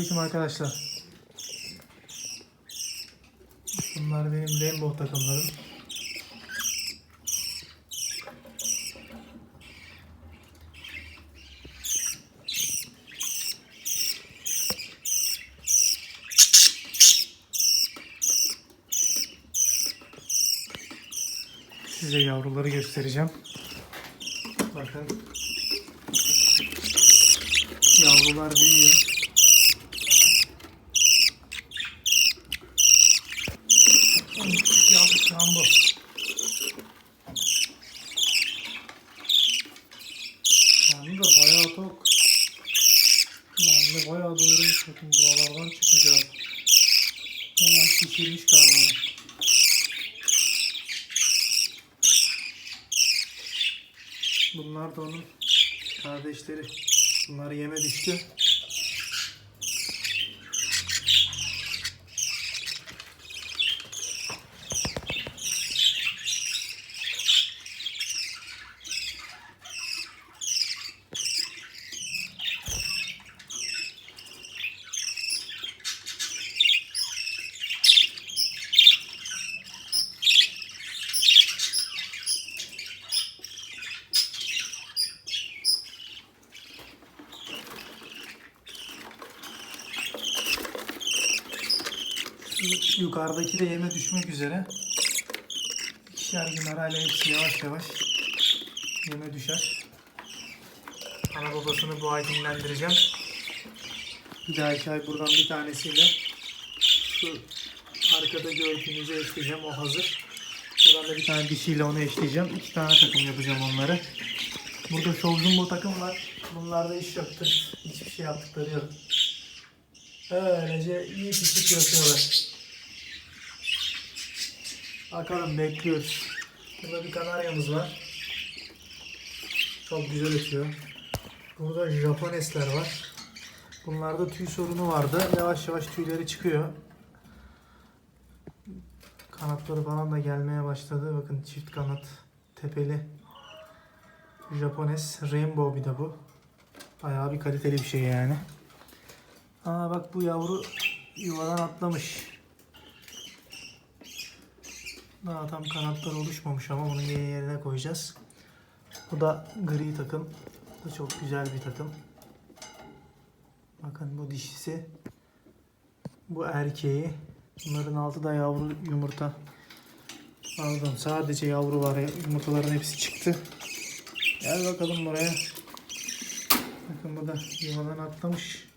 Selamünaleyküm arkadaşlar. Bunlar benim Rainbow takımlarım. Size yavruları göstereceğim. Bakın. Yavrular büyüyor. En küçük yavru şu an bu. Anne de bayağı tok. Anne bayağı doyurmuş. Bakın buralardan abi. Bayağı şişirmiş karnını. Bunlar da onun kardeşleri. Bunlar yeme düştü. Yukarıdaki de yeme düşmek üzere. İkişer gün arayla hepsi yavaş yavaş yeme düşer. Ana babasını bu ay dinlendireceğim. Bir dahaki ay buradan bir tanesiyle şu arkada gördüğünüzü eşleyeceğim. O hazır. Buradan da bir tane dişiyle onu eşleyeceğim. İki tane takım yapacağım onları. Burada Şovzumbo takım var. Bunlarda iş yoktur. Hiçbir şey yaptıkları yok. Öylece iyi pişik yapıyorlar. Bakalım bekliyoruz. Burada bir kanaryamız var. Çok güzel ötüyor. Burada Japonesler var. Bunlarda tüy sorunu vardı. Yavaş yavaş tüyleri çıkıyor. Kanatları falan da gelmeye başladı. Bakın çift kanat tepeli. Japones. Rainbow bir de bu. Bayağı bir kaliteli bir şey yani. Aa bak bu yavru yuvadan atlamış. Daha tam kanatlar oluşmamış ama bunu yeni yerine koyacağız. Bu da gri takım. Bu çok güzel bir takım. Bakın bu dişisi. Bu erkeği. Bunların altı da yavru yumurta. Pardon sadece yavru var. Yumurtaların hepsi çıktı. Gel bakalım buraya. Bakın bu da yuvadan atlamış.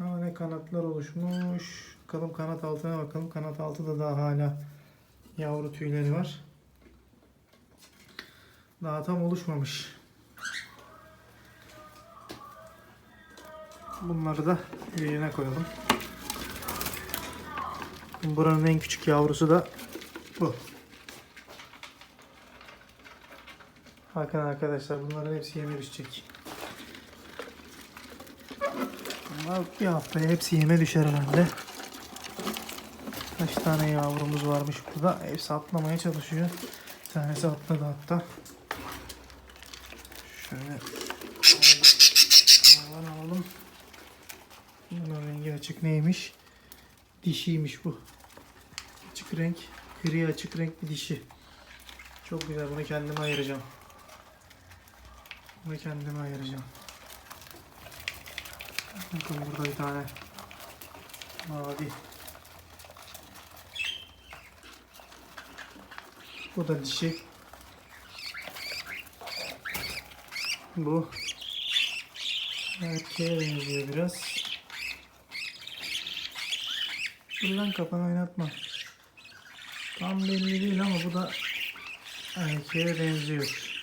Aa, ne kanatlar oluşmuş. Bakalım kanat altına bakalım. Kanat altı da daha hala yavru tüyleri var. Daha tam oluşmamış. Bunları da yerine koyalım. Buranın en küçük yavrusu da bu. Bakın arkadaşlar bunların hepsi yeme düşecek. Bunlar bir haftaya hepsi yeme düşer herhalde. Kaç tane yavrumuz varmış burada. Hepsi atlamaya çalışıyor. Bir tanesi atladı hatta. Şöyle alalım. alalım. Bunun rengi açık neymiş? Dişiymiş bu. Açık renk. Gri açık renk bir dişi. Çok güzel. Bunu kendime ayıracağım. Bunu kendime ayıracağım. Bakın burada bir tane mavi. Bu da dişi. Bu erkeğe benziyor biraz. Dur lan kafanı oynatma. Tam belli değil ama bu da erkeğe benziyor.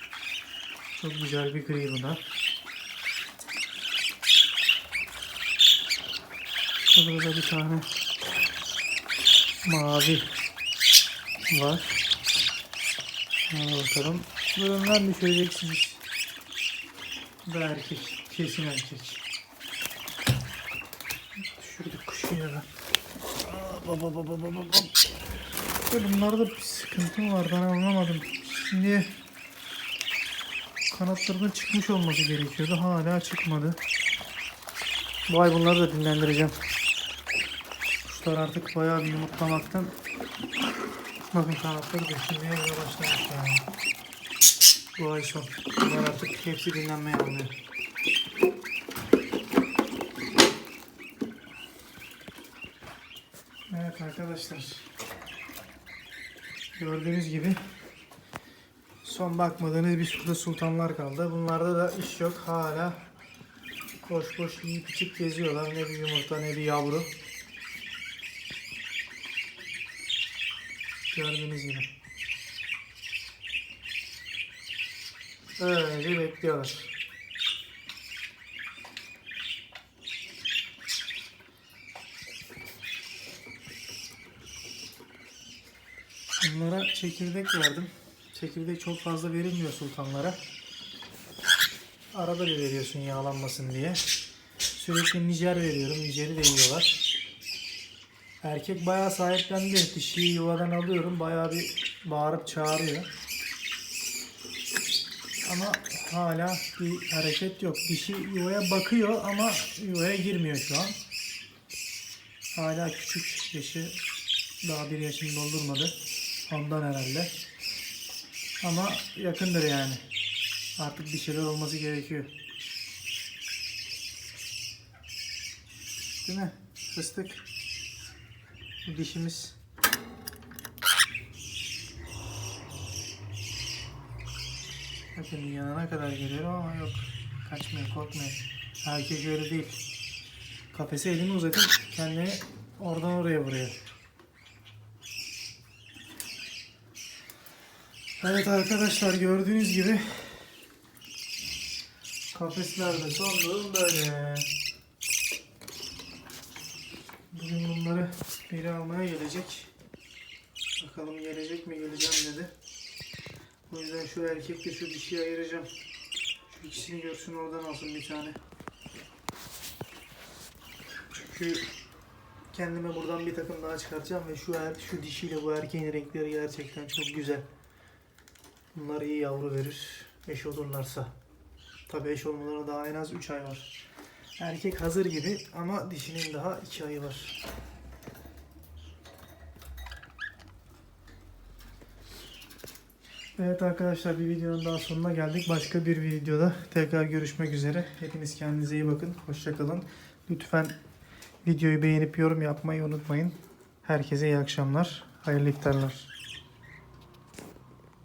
Çok güzel bir gri bu da. Burada bir tane mavi var. Hadi bakalım. Burundan düşüreceksiniz. Bu da erkek. Kesin erkek. Düşürdük kuşu ya. Baba baba baba baba. Bunlarda bir sıkıntı mı var ben anlamadım. Şimdi kanatlarının çıkmış olması gerekiyordu. Hala çıkmadı. Bu ay bunları da dinlendireceğim. Kuşlar artık bayağı bir yumurtlamaktan bakın kanatları döşünmeye bile başlamış yani. Bu ay son. Bunlar artık hepsi dinlenmeye alıyor. Evet arkadaşlar. Gördüğünüz gibi son bakmadığınız bir sürü sultanlar kaldı. Bunlarda da iş yok. Hala boş boş yiyip içip geziyorlar. Ne bir yumurta ne bir yavru. Gördüğünüz gibi. Öylece bekliyorlar. Bunlara çekirdek verdim. Çekirdek çok fazla verilmiyor sultanlara. Arada bir veriyorsun yağlanmasın diye. Sürekli Nijer veriyorum. Nijer'i de yiyorlar. Erkek bayağı sahiplendi. Dişiyi yuvadan alıyorum. Bayağı bir bağırıp çağırıyor. Ama hala bir hareket yok. Dişi yuvaya bakıyor ama yuvaya girmiyor şu an. Hala küçük yaşı daha bir yaşını doldurmadı. Ondan herhalde. Ama yakındır yani. Artık bir şeyler olması gerekiyor. Değil mi? Fıstık. Dişimiz. Bakın yanına kadar geliyorum ama yok. Kaçmıyor, korkmuyor. Erkek öyle değil. Kafese elini uzatıp kendini oradan oraya vuruyor. Evet arkadaşlar gördüğünüz gibi kafeslerde son durum böyle. Bugün bunları biri almaya gelecek. Bakalım gelecek mi geleceğim dedi. O yüzden şu erkekle şu dişiyi ayıracağım. Şu ikisini görsün oradan alsın bir tane. Çünkü kendime buradan bir takım daha çıkartacağım ve şu er, şu dişiyle bu erkeğin renkleri gerçekten çok güzel. Bunlar iyi yavru verir. Eş olurlarsa. Tabi eş olmalarına daha en az 3 ay var. Erkek hazır gibi ama dişinin daha 2 ayı var. Evet arkadaşlar bir videonun daha sonuna geldik. Başka bir videoda tekrar görüşmek üzere. Hepiniz kendinize iyi bakın. Hoşçakalın. Lütfen videoyu beğenip yorum yapmayı unutmayın. Herkese iyi akşamlar. Hayırlı iftarlar.